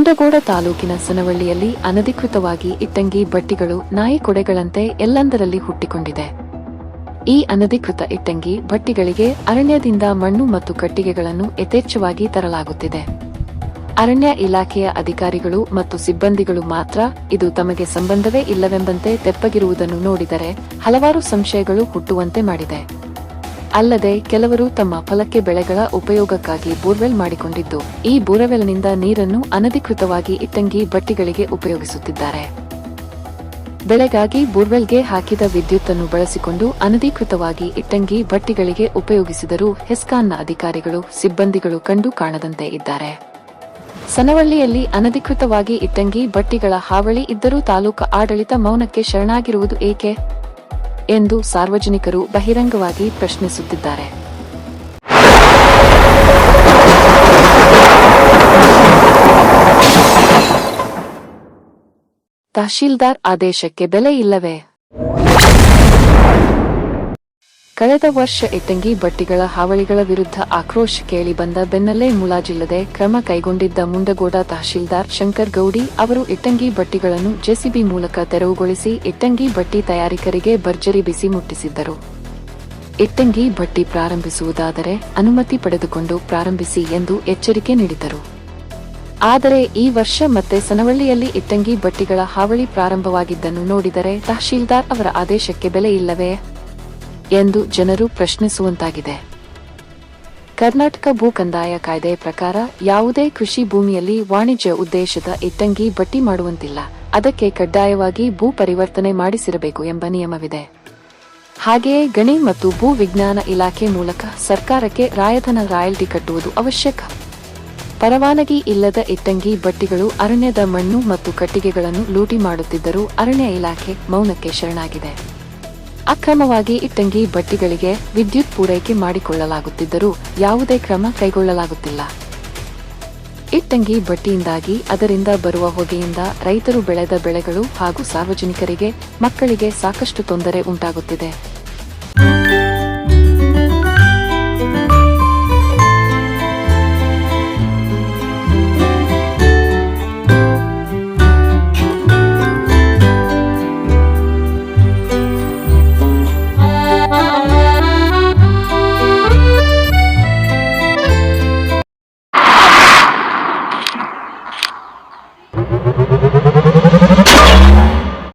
ಮುಂಡಗೋಡ ತಾಲೂಕಿನ ಸನವಳ್ಳಿಯಲ್ಲಿ ಅನಧಿಕೃತವಾಗಿ ಇಟ್ಟಂಗಿ ಬಟ್ಟಿಗಳು, ನಾಯಿ ಕೊಡೆಗಳಂತೆ ಎಲ್ಲಂದರಲ್ಲಿ ಹುಟ್ಟಿಕೊಂಡಿದೆ. ಈ ಅನಧಿಕೃತ ಇಟ್ಟಂಗಿ ಬಟ್ಟಿಗಳಿಗೆ ಅರಣ್ಯದಿಂದ ಮಣ್ಣು ಮತ್ತು ಕಟ್ಟಿಗೆಗಳನ್ನು ಯಥೇಚ್ಛವಾಗಿ ತರಲಾಗುತ್ತಿದೆ. ಅರಣ್ಯ ಇಲಾಖೆಯ ಅಧಿಕಾರಿಗಳು ಮತ್ತು ಸಿಬ್ಬಂದಿಗಳು ಮಾತ್ರ ಇದು ತಮಗೆ ಸಂಬಂಧವೇ ಇಲ್ಲವೆಂಬಂತೆ ತೆಪ್ಪಗಿರುವುದನ್ನು ನೋಡಿದರೆ ಹಲವಾರು ಸಂಶಯಗಳು ಹುಟ್ಟುವಂತೆ ಮಾಡಿದೆ. ಅಲ್ಲದೆ ಕೆಲವರು ತಮ್ಮ ಫಲಕ್ಕೆ ಬೆಳೆಗಳ ಉಪಯೋಗಕ್ಕಾಗಿ ಬೋರ್ವೆಲ್ ಮಾಡಿಕೊಂಡಿದ್ದು, ಈ ಬೋರ್ವೆಲ್ನಿಂದ ನೀರನ್ನು ಅನಧಿಕೃತವಾಗಿ ಇಟ್ಟಂಗಿ ಬಟ್ಟಿಗಳಿಗೆ ಉಪಯೋಗಿಸುತ್ತಿದ್ದಾರೆ. ಬೆಳೆಗಾಗಿ ಬೋರ್ವೆಲ್ಗೆ ಹಾಕಿದ ವಿದ್ಯುತ್ತನ್ನು ಬಳಸಿಕೊಂಡು ಅನಧಿಕೃತವಾಗಿ ಇಟ್ಟಂಗಿ ಬಟ್ಟಿಗಳಿಗೆ ಉಪಯೋಗಿಸಿದರೂ ಹೆಸ್ಕಾನ್ನ ಅಧಿಕಾರಿಗಳು, ಸಿಬ್ಬಂದಿಗಳು ಕಂಡು ಕಾಣದಂತೆ ಇದ್ದಾರೆ. ಸನವಳ್ಳಿಯಲ್ಲಿ ಅನಧಿಕೃತವಾಗಿ ಇಟ್ಟಂಗಿ ಬಟ್ಟಿಗಳ ಹಾವಳಿ ಇದ್ದರೂ ತಾಲೂಕು ಆಡಳಿತ ಮೌನಕ್ಕೆ ಶರಣಾಗಿರುವುದು ಏಕೆ? ಎಂದು ಸಾರ್ವಜನಿಕರು ಬಹಿರಂಗವಾಗಿ ಪ್ರಶ್ನಿಸುತ್ತಿದ್ದಾರೆ. ತಹಶೀಲ್ದಾರ್ ಆದೇಶಕ್ಕೆ ಬೆಲೆ ಇಲ್ಲವೇ? ಕಳೆದ ವರ್ಷ ಇಟ್ಟಂಗಿ ಬಟ್ಟಿಗಳ ಹಾವಳಿಗಳ ವಿರುದ್ಧ ಆಕ್ರೋಶ ಕೇಳಿ ಬಂದ ಬೆನ್ನಲ್ಲೇ ಮುಲಾಜಿಲ್ಲದೆ ಕ್ರಮ ಕೈಗೊಂಡಿದ್ದ ಮುಂಡಗೋಡ ತಹಶೀಲ್ದಾರ್ ಶಂಕರ್ ಗೌಡಿ ಅವರು ಇಟ್ಟಂಗಿ ಬಟ್ಟಿಗಳನ್ನು ಜೆಸಿಬಿ ಮೂಲಕ ತೆರವುಗೊಳಿಸಿ ಇಟ್ಟಂಗಿ ಬಟ್ಟಿ ತಯಾರಿಕರಿಗೆ ಭರ್ಜರಿ ಬಿಸಿ ಮುಟ್ಟಿಸಿದ್ದರು. ಇಟ್ಟಂಗಿ ಬಟ್ಟಿ ಪ್ರಾರಂಭಿಸುವುದಾದರೆ ಅನುಮತಿ ಪಡೆದುಕೊಂಡು ಪ್ರಾರಂಭಿಸಿ ಎಂದು ಎಚ್ಚರಿಕೆ ನೀಡಿದರು ಆದರೆ ಈ ವರ್ಷ ಮತ್ತೆ ಸನವಳ್ಳಿಯಲ್ಲಿ ಇಟ್ಟಂಗಿ ಬಟ್ಟಿಗಳ ಹಾವಳಿ ಪ್ರಾರಂಭವಾಗಿದ್ದನ್ನು ನೋಡಿದರೆ ತಹಶೀಲ್ದಾರ್ ಅವರ ಆದೇಶಕ್ಕೆ ಬೆಲೆ ಇಲ್ಲವೇ? ಎಂದು ಜನರು ಪ್ರಶ್ನಿಸುವಂತಾಗಿದೆ. ಕರ್ನಾಟಕ ಭೂ ಕಂದಾಯ ಕಾಯ್ದೆ ಪ್ರಕಾರ ಯಾವುದೇ ಕೃಷಿ ಭೂಮಿಯಲ್ಲಿ ವಾಣಿಜ್ಯ ಉದ್ದೇಶದ ಇಟ್ಟಂಗಿ ಬಟ್ಟಿ ಮಾಡುವಂತಿಲ್ಲ. ಅದಕ್ಕೆ ಕಡ್ಡಾಯವಾಗಿ ಭೂ ಪರಿವರ್ತನೆ ಮಾಡಿಸಿರಬೇಕು ಎಂಬ ನಿಯಮವಿದೆ. ಹಾಗೆಯೇ ಗಣಿ ಮತ್ತು ಭೂ ವಿಜ್ಞಾನ ಇಲಾಖೆ ಮೂಲಕ ಸರ್ಕಾರಕ್ಕೆ ರಾಯಧನ ರಾಯಲ್ಟಿ ಕಟ್ಟುವುದು ಅವಶ್ಯಕ. ಪರವಾನಗಿ ಇಲ್ಲದ ಇಟ್ಟಂಗಿ ಬಟ್ಟಿಗಳು ಅರಣ್ಯದ ಮಣ್ಣು ಮತ್ತು ಕಟ್ಟಿಗೆಗಳನ್ನು ಲೂಟಿ ಮಾಡುತ್ತಿದ್ದರೂ ಅರಣ್ಯ ಇಲಾಖೆ ಮೌನಕ್ಕೆ ಶರಣಾಗಿದೆ. ಅಕ್ರಮವಾಗಿ ಇಟ್ಟಂಗಿ ಬಟ್ಟಿಗಳಿಗೆ ವಿದ್ಯುತ್ ಪೂರೈಕೆ ಮಾಡಿಕೊಳ್ಳಲಾಗುತ್ತಿದ್ದರೂ ಯಾವುದೇ ಕ್ರಮ ಕೈಗೊಳ್ಳಲಾಗುತ್ತಿಲ್ಲ. ಇಟ್ಟಂಗಿ ಬಟ್ಟಿಯಿಂದಾಗಿ ಅದರಿಂದ ಬರುವ ಹೊಗೆಯಿಂದ ರೈತರು ಬೆಳೆದ ಬೆಳೆಗಳು ಹಾಗೂ ಸಾರ್ವಜನಿಕರಿಗೆ ಮಕ್ಕಳಿಗೆ ಸಾಕಷ್ಟು ತೊಂದರೆ ಉಂಟಾಗುತ್ತಿದೆ.